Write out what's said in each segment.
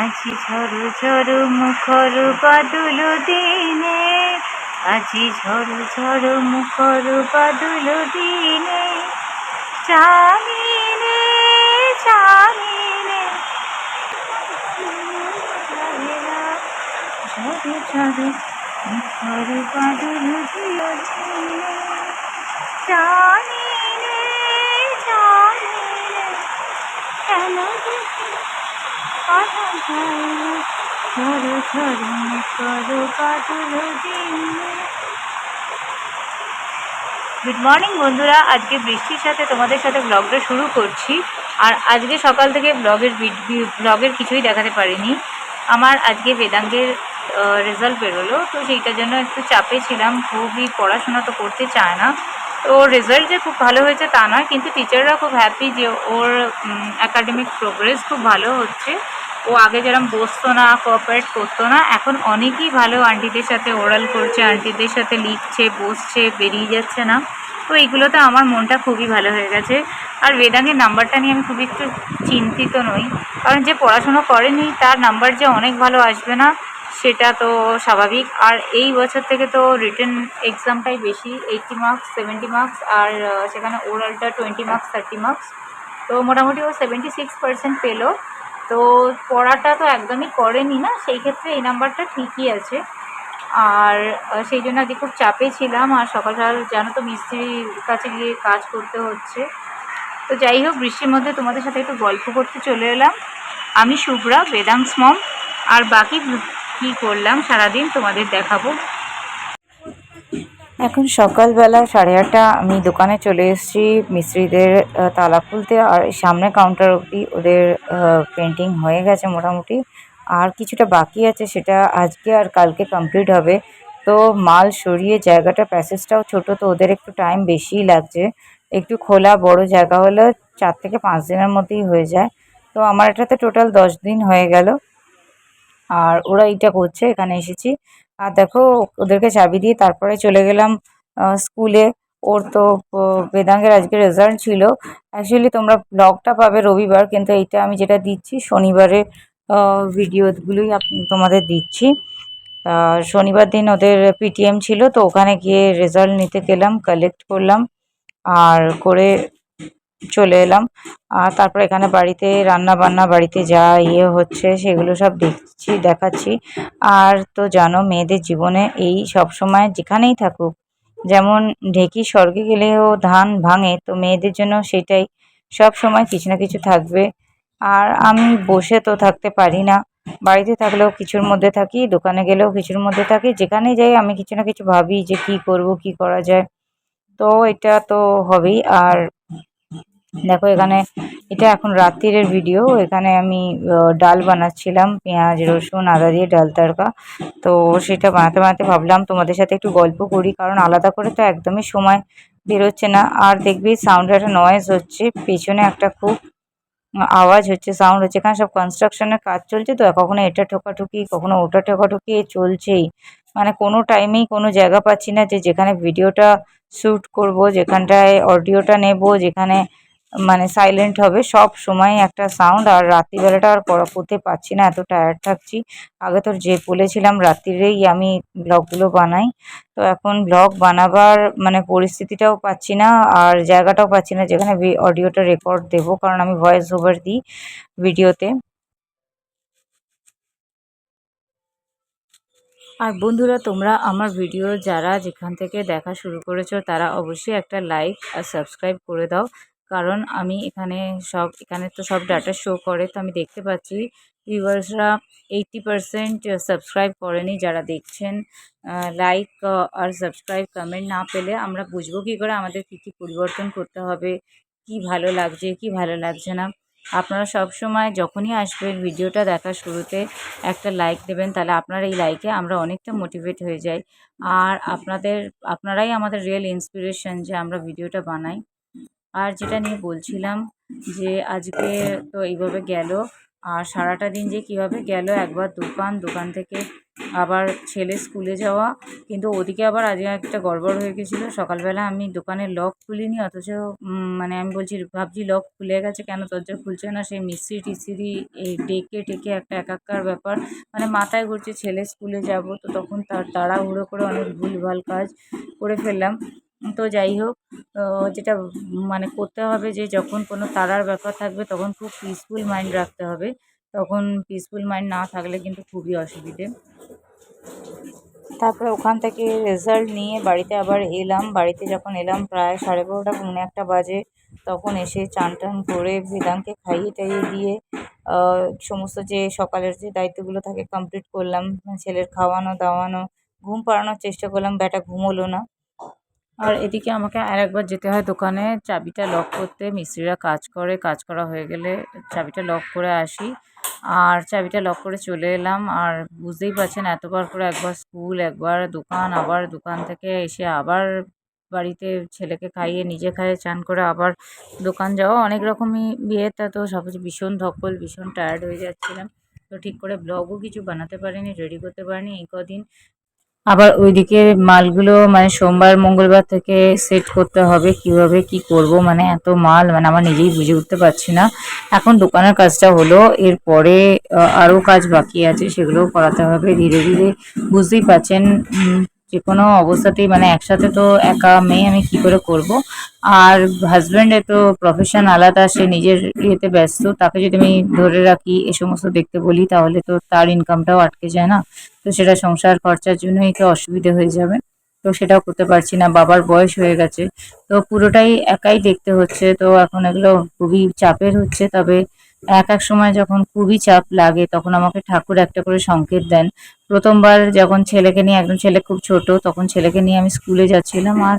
আজি ঝড় ঝড় মুখর বাদল দিনে। আজি ঝড় ঝড় মুখর বাদল দিনে। জানিনে জানিনে ঝড় ঝড় মুখর বাদল দিনে জানিনে জানিনে কেন বাদল গুড মর্নিং বন্ধুরা। আজকে বৃষ্টির সাথে তোমাদের সাথে ব্লগটা শুরু করছি। আর আজকে সকাল থেকে ব্লগের ব্লগের কিছুই দেখাতে পারিনি। আমার আজকে বেদাঙ্গের রেজাল্ট বেরোলো। তো সেইটার জন্য একটু চাপে ছিলাম। খুবই পড়াশোনা তো করতে চায় না। তো রেজাল্ট যে খুব ভালো হয়েছে তা নয়, কিন্তু টিচাররা খুব হ্যাপি যে ওর অ্যাকাডেমিক প্রোগ্রেস খুব ভালো হচ্ছে। ও আগে যেরকম বসতো না কোঅপারেট করতো না, এখন অনেকই ভালো আন্টিদের সাথে ওরাল করছে আন্টিদের সাথে লিখছে, বসছে, বেরিয়ে যাচ্ছে না। তো এইগুলোতে আমার মনটা খুবই ভালো হয়ে গেছে। আর বেদাঙ্গের নাম্বারটা নিয়ে আমি খুব একটু চিন্তিত নই। কারণ যে পড়াশুনো করেনি, তার নাম্বার যে অনেক ভালো আসবে না সেটা তো স্বাভাবিক। আর এই বছর থেকে তো রিটার্ন এক্সামটাই বেশি এইটটি মার্কস সেভেন্টি মার্কস আর সেখানে ওরালটা টোয়েন্টি মার্কস থার্টি মার্কস তো মোটামুটি ও সেভেন্টি সিক্স পার্সেন্ট পেল। তো পড়াটা তো একদমই করেনি না, সেই ক্ষেত্রে এই নাম্বারটা ঠিকই আছে। আর সেই জন্য আজকে খুব চাপে ছিলাম, আর সকাল সকাল জানো তো মিস্ত্রির কাছে গিয়ে কাজ করতে হচ্ছে। তো যাই হোক, বৃষ্টির মধ্যে তোমাদের সাথে একটু গল্প করতে চলে এলাম। আমি শুভ্রা বেদাংস মম, আর বাকি কী করলাম, সারাদিন তোমাদের দেখাবো। এখন সকালবেলা সাড়ে আটটা আমি দোকানে চলে এসেছি, মিস্ত্রিদের তালা খুলতে। আর সামনে কাউন্টার অবধি ওদের পেন্টিং হয়ে গেছে মোটামুটি। আর কিছুটা বাকি আছে, সেটা আজকে আর কালকে কমপ্লিট হবে। তো মাল সরিয়ে জায়গাটা, প্যাসেজটাও ছোট, তো ওদের একটু টাইম বেশিই লাগছে। একটু খোলা বড় জায়গা হলে চার থেকে পাঁচ দিনের মধ্যেই হয়ে যায়। তো আমার এটাতে টোটাল দশ দিন হয়ে গেল। আর ওরা এইটা করছে, এখানে এসেছি। আর দেখো, ওদেরকে চাবি দিয়ে তারপরে চলে গেলাম স্কুলে। ওর তো বেদাঙ্গের আজকে রেজাল্ট ছিল। অ্যাকচুয়ালি তোমরা ব্লগটা পাবে রবিবার, কিন্তু এইটা আমি যেটা দিচ্ছি শনিবারের ভিডিওগুলোই তোমাদের দিচ্ছি। শনিবার দিন ওদের পিটিএম ছিল, তো ওখানে গিয়ে রেজাল্ট নিতে গেলাম কালেক্ট করলাম। আর করে চলে এলাম। আর তারপর এখানে বাড়িতে রান্না বান্না বাড়িতে যা ইয়ে হচ্ছে সেগুলো সব দেখছি, দেখাচ্ছি। আর তো জানো, মেয়েদের জীবনে এই সব সময় যেখানেই থাকুক, যেমন ঢেকি স্বর্গে গেলেও ধান ভাঙে, তো মেয়েদের জন্য সেটাই সব সময় কিছু না কিছু থাকবে। আর আমি বসে তো থাকতে পারি না। বাড়িতে থাকলেও কিছুর মধ্যে থাকি, দোকানে গেলেও কিছুর মধ্যে থাকি, যেখানে যাই আমি কিছু না কিছু ভাবি যে কি করব, কি করা যায়। তো এটা তো হবেই। আর দেখো এখানে এটা এখন রাত্রিরের ভিডিও এখানে আমি ডাল বানাচ্ছিলাম, পেঁয়াজ, রসুন, আদা দিয়ে ডাল তড়কা। তো সেটা বানাতে বানাতে ভাবলাম তোমাদের সাথে একটু গল্প করি, কারণ আলাদা করে তো একদমই সময় বেরোচ্ছে না। আর দেখবি সাউন্ড একটা নয়েজ হচ্ছে, পেছনে একটা খুব আওয়াজ হচ্ছে সাউন্ড হচ্ছে। এখানে সব কনস্ট্রাকশনের কাজ চলছে তো, কখনো এটা ঠোকাঠুকি, কখনো ওটা ঠোকাঠুকি চলছেই। মানে কোনো টাইমেই কোনো জায়গা পাচ্ছি না যে যেখানে ভিডিওটা শ্যুট করব, যেখানটায় অডিওটা নেব, যেখানে মানে সাইলেন্ট হবে, সব সময় একটা সাউন্ড আর রাত্রিবেলাটা আর পড়া করতে পারছি না, এত টায়ার্ড থাকছি। আগে তো যে বলেছিলাম, রাত্রিরেই আমি ব্লগগুলো বানাই। তো এখন ব্লগ বানাবার মানে পরিস্থিতিটাও পাচ্ছি না, আর জায়গাটাও পাচ্ছি না যেখানে অডিওটা রেকর্ড দেবো, কারণ আমি ভয়েস ওভার দিই ভিডিওতে। আর বন্ধুরা, তোমরা আমার ভিডিও যারা যেখান থেকে দেখা শুরু করেছ, তারা অবশ্যই একটা লাইক আর সাবস্ক্রাইব করে দাও। কারণ আমি এখানে সব, এখানে তো সব ডাটা শো করে, তো আমি দেখতে পাচ্ছি ভিউয়ার্সরা এইটটি পারসেন্ট সাবস্ক্রাইব করেনি যারা দেখছেন। লাইক আর সাবস্ক্রাইব কমেন্ট না পেলে আমরা বুঝব কী করে আমাদের কী কী পরিবর্তন করতে হবে, কি ভালো লাগছে, কি ভালো লাগছে না। আপনারা সব সময় যখনই আসবেন ভিডিওটা দেখার শুরুতে একটা লাইক দেবেন, তাহলে আপনার এই লাইকে আমরা অনেকটা মোটিভেট হয়ে যাই। আর আপনাদের, আপনারাই আমাদের রিয়েল ইন্সপিরেশন যে আমরা ভিডিওটা বানাই। আর যেটা নিয়ে বলছিলাম যে আজকে তো এইভাবে গেল, আর সারাটা দিন যে কীভাবে গেল, একবার দোকান দোকান থেকে আবার ছেলে স্কুলে যাওয়া, কিন্তু ওদিকে আবার আজকে একটা গড়বড় হয়ে গেছিল। সকালবেলা আমি দোকানের লক খুলিনি, অথচ মানে আমি বলছি, ভাবছি লক খুলে গেছে কেন, দরজা খুলছে না, সেই মিস্ত্রি টিস্ত্রি এই ডেকে টেকে একটা একাকার ব্যাপার মানে মাথায় ঘুরছে, ছেলে স্কুলে যাব তো তখন তার তাড়াহুড়ো করে অনেক ভুলভাল কাজ করে ফেললাম। তো যাই হোক যেটা মানে করতে হবে যে যখন কোনো তাড়ার ব্যাপার থাকবে তখন খুব পিসফুল মাইন্ড রাখতে হবে। তখন পিসফুল মাইন্ড না থাকলে কিন্তু খুবই অসুবিধে। তারপরে ওখান থেকে রেজাল্ট নিয়ে বাড়িতে আবার এলাম। বাড়িতে যখন এলাম প্রায় সাড়ে বারোটা পৌনে একটা বাজে। তখন এসে চান টান করে বেদাংকে খাইয়ে টাইয়ে দিয়ে সমস্ত যে সকালের যে দায়িত্বগুলো থাকে কমপ্লিট করলাম। ছেলের খাওয়ানো, দাওয়ানো, ঘুম পাড়ানোর চেষ্টা করলাম। ব্যাটা ঘুমোলো না। আর এদিকে আমাকে আর একবার যেতে হয় দোকানে। চাবিটা লক করতে মিস্ত্রিরা কাজ করে, কাজ করা হয়ে গেলে চাবিটা লক করে আসি। আর চাবিটা লক করে চলে এলাম। আর বুঝতেই পারছেন, এতবার করে একবার স্কুল একবার দোকান, আবার দোকান থেকে এসে আবার বাড়িতে ছেলেকে খাইয়ে, নিজে খাইয়ে চান করে আবার দোকান যাওয়া। অনেক রকমই বিয়েটা তো সব কিছু ভীষণ ধকল, ভীষণ টায়ার্ড হয়ে যাচ্ছিলাম। তো ঠিক করে ব্লগও কিছু বানাতে পারিনি রেডি করতে পারিনি। এই কদিন আবার ওইদিকে মালগুলো মানে সোমবার, মঙ্গলবার থেকে সেট করতে হবে, কীভাবে কি করব? মানে এত মাল মানে আমার নিজেই বুঝে উঠতে পারছি না। এখন দোকানের কাজটা হলো, এরপরে আরও কাজ বাকি আছে, সেগুলোও করাতে হবে। ধীরে ধীরে বুঝতেই পারছেন যে কোনো অবস্থাতেই মানে একসাথে তো একা মেয়ে আমি কি করে করব? আর হাজব্যান্ডের তো প্রফেশন আলাদা, সে নিজের ইয়েতে ব্যস্ত। তাকে যদি আমি ধরে রাখি, এ সমস্ত দেখতে বলি, তাহলে তো তার ইনকামটাও আটকে যায় না। তো সেটা সংসার খরচার জন্যই তো অসুবিধে হয়ে যাবে। তো সেটাও করতে পারছি না, বাবার বয়স হয়ে গেছে। তো পুরোটাই একাই দেখতে হচ্ছে। তো এখন এগুলো খুবই চাপের হচ্ছে। তবে এক এক সময় যখন খুবই চাপ লাগে, তখন আমাকে ঠাকুর একটা করে সংকেত দেন। প্রথমবার যখন ছেলেকে নিয়ে একদম ছেলে খুব ছোট, তখন ছেলেকে নিয়ে আমি স্কুলে যাচ্ছিলাম। আর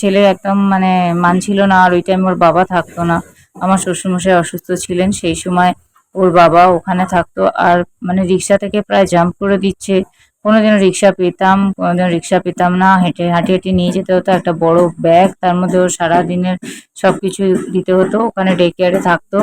ছেলে একদম মানে মানছিল না, আর ওই টাইম ওর বাবা থাকতো না। আমার শ্বশুরমশাই অসুস্থ ছিলেন, সেই সময় ওর বাবা ওখানে থাকতো। আর মানে রিক্সা থেকে প্রায় জাম্প করে দিচ্ছে। কোনোদিনও রিক্সা পেতাম কোনোদিনও রিক্সা পেতাম না। হেঁটে, হাঁটি হাঁটি নিয়ে যেতে হতো একটা বড় ব্যাগ তার মধ্যে ওর সারাদিনের সব কিছু দিতে হতো। ওখানে ডে কেয়ারে থাকতো।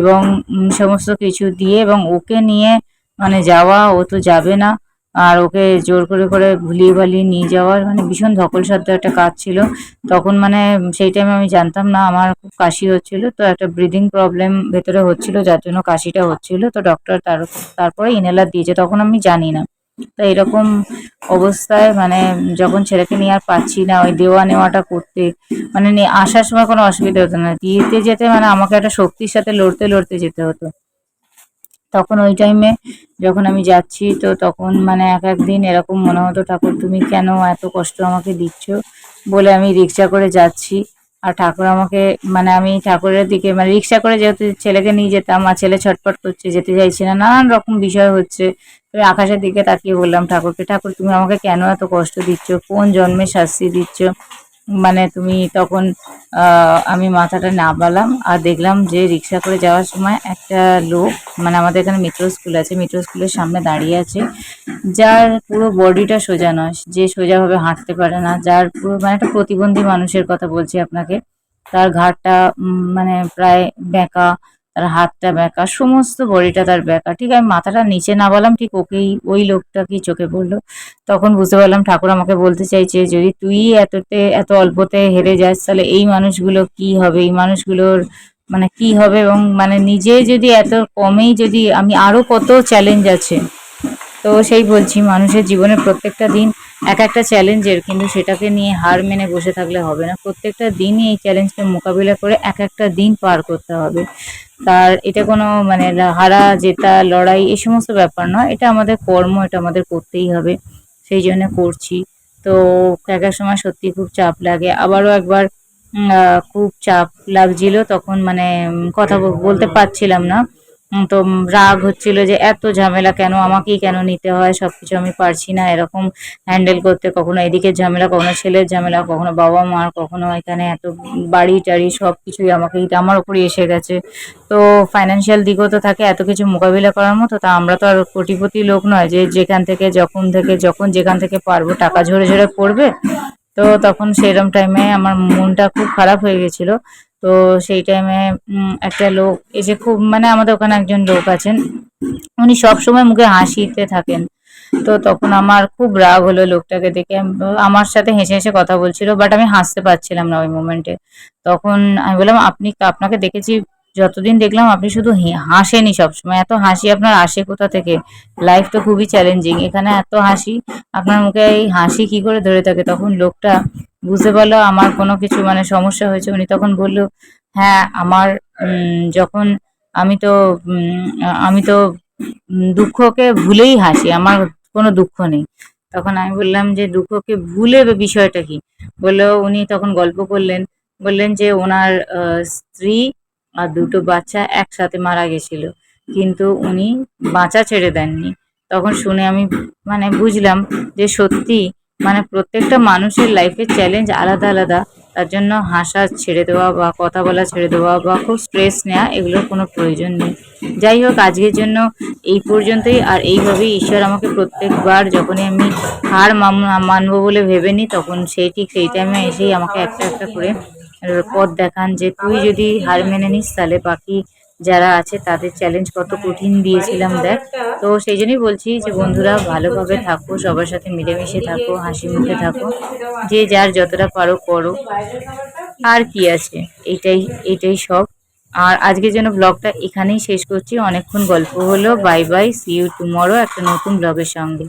এবং সমস্ত কিছু দিয়ে এবং ওকে নিয়ে মানে যাওয়া, ও তো যাবে না। আর ওকে জোর করে করে ভুলিয়ে ভালিয়ে নিয়ে যাওয়ার মানে ভীষণ ধকলসাধ্য একটা কাজ ছিল। তখন মানে সেই টাইমে আমি জানতাম না, আমার খুব কাশি হচ্ছিল। তো একটা ব্রিদিং প্রবলেম ভেতরে হচ্ছিল, যার জন্য কাশিটা হচ্ছিল। তো ডক্টর তার, তারপরে ইনহেলার দিয়েছে, তখন আমি জানি না। তো এরকম অবস্থায় মানে যখন ছেলেকে নিয়ে আর পাচ্ছি না, ওই দেওয়া নেওয়াটা করতে মানে আসার সময় কোনো অসুবিধা হতো না। দিতে যেতে মানে আমাকে একটা শক্তির সাথে লড়তে লড়তে যেতে হতো। তখন ওই টাইমে যখন আমি যাচ্ছি, তো তখন মানে এক এক দিন এরকম মনে হতো, ঠাকুর, তুমি কেন এত কষ্ট আমাকে দিচ্ছ? বলে আমি রিক্সা করে যাচ্ছি। আর ঠাকুর আমাকে মানে আমি ঠাকুরের দিকে মানে রিক্সা করে যেহেতু ছেলেকে নিয়ে যেতাম, আর ছেলে ছটফট করছে, যেতে চাইছে না, নানান রকম বিষয় হচ্ছে। আমি আকাশের দিকে তাকিয়ে বললাম ঠাকুরকে, ঠাকুর, তুমি আমাকে কেন এত কষ্ট দিচ্ছ? কোন জন্মে শাস্তি দিচ্ছ? মানে তুমি তখন আমি মাথাটা নামালাম আর দেখলাম যে রিক্সা করে যাওয়ার সময় একটা লোক মানে আমাদের এখানে মিত্র স্কুল আছে মিত্র স্কুলের সামনে দাঁড়িয়ে আছে যার পুরো বডিটা সোজা নয় যে সোজাভাবে হাঁটতে পারে না যার পুরো মানে একটা প্রতিবন্ধী মানুষের কথা বলছি আপনাকে তার উম, মানে প্রায় বেঁকা তার হাতটা বেঁকা সমস্ত বডিটা তার বেঁকা ঠিক আমি মাথাটা নিচে নামালাম ঠিক ওকেই ওই লোকটাকেই চোখে পড়ল তখন বুঝতে পারলাম ঠাকুর আমাকে বলতে চাইছে যদি তুই এততে এত অল্পতে হেরে যাস তাহলে এই মানুষগুলো কি হবে? এই মানুষগুলোর মানে কি হবে এবং মানে নিজে যদি এত কমেই যদি আমি আরও কত চ্যালেঞ্জ আছে। তো সেই বলছি, মানুষের জীবনে প্রত্যেকটা দিন এক একটা চ্যালেঞ্জের কিন্তু সেটাকে নিয়ে হার মেনে বসে থাকলে হবে না। প্রত্যেকটা দিনই এই চ্যালেঞ্জকে মোকাবিলা করে এক একটা দিন পার করতে হবে। তার এটা কোনো মানে হারা জেতা, লড়াই এই সমস্ত ব্যাপার নয়। এটা আমাদের কর্ম, এটা আমাদের করতেই হবে। সেই জন্য করছি। তো এক এক সময় সত্যি খুব চাপ লাগে। আবারও একবার খুব চাপ লাগছিল তখন মানে কথা বলতে পারছিলাম না। তো রাগ হচ্ছিল যে এত ঝামেলা কেন? আমাকেই কেন নিতে হয়? সবকিছু আমি পারছি না এরকম হ্যান্ডেল করতে। কখনো এদিকে ঝামেলা, কখনো ছেলের ঝামেলা, কখনো বাবা মার, কখনো এখানে এত বাড়ি টাড়ি সব কিছুই আমাকেই, আমার উপরই এসে গেছে। তো ফাইন্যান্সিয়াল দিকও তো থাকে, এত কিছু মোকাবিলা করার মতো, তা আমরা তো আর কোটিপতি লোক নয় যে যেখান থেকে, যখন থেকে, যখন যেখান থেকে পারব, টাকা ঝরে ঝরে পড়বে। তো তখন সেরম টাইমে আমার মনটা খুব খারাপ হয়ে গেছিল। তো সেই টাইমে একটা লোক এসে খুব মানে আমাদের ওখানে একজন লোক আছেন, উনি সব সময় মুখে হাসিতে থাকেন। তো তখন আমার খুব রাগ হলো লোকটাকে দেখে। আমার সাথে হেসে হেসে কথা বলছিল বাট আমি হাসতে পারছিলাম না ওই মোমেন্টে তখন আমি বললাম, আপনি, আপনাকে দেখেছি যতদিন দেখলাম আপনি শুধু হাসেনি সবসময়। এত হাসি আপনার আসে কোথা থেকে? লাইফ তো খুবই চ্যালেঞ্জিং এখানে এত হাসি, আপনার মুখে এই হাসি কি করে ধরে থাকে? তখন লোকটা বুঝতে পারল আমার কোনো কিছু মানে সমস্যা হয়েছে। উনি তখন বলল হ্যাঁ আমার যখন আমি তো আমি তো দুঃখকে ভুলেই হাসি, আমার কোনো দুঃখ নেই। তখন আমি বললাম যে, দুঃখকে ভুলে বিষয়টা কি? বলল, উনি তখন গল্প করলেন। বললেন যে, ওনার স্ত্রী আর দুটো বাচ্চা একসাথে মারা গেছিল। কিন্তু উনি বাঁচা ছেড়ে দেননি। তখন শুনে আমি মানে বুঝলাম যে সত্যি মানে প্রত্যেকটা মানুষের লাইফের চ্যালেঞ্জ আলাদা আলাদা। তার জন্য হাসা ছেড়ে দেওয়া বা কথা বলা ছেড়ে দেওয়া বা খুব স্ট্রেস নেওয়া এগুলোর কোনো প্রয়োজন নেই। যাই হোক, আজকের জন্য এই পর্যন্তই। আর এইভাবেই ঈশ্বর আমাকে প্রত্যেকবার যখনই আমি হার মানবো বলে ভেবে নিই তখন সেই ঠিক সেই টাইমে এসেই আমাকে একটা একটা করে পথ দেখান যে তুই যদি হার মেনে নিস, তাহলে বাকি যারা আছে তাদের চ্যালেঞ্জ কত কঠিন দিয়েছিলাম দেখ। তো সেই জন্যই বলছি যে বন্ধুরা, ভালোভাবে থাকো, সবার সাথে মিলেমিশে থাকো, হাসি মুখে থাকো। যে যার যতটা পারো করো। আর কি আছে? এটাই এটাই সব। আর আজকের জন্য ব্লগটা এখানেই শেষ করছি। অনেকক্ষণ গল্প হলো। Bye bye see you tomorrow একটা নতুন ব্লগের সঙ্গে।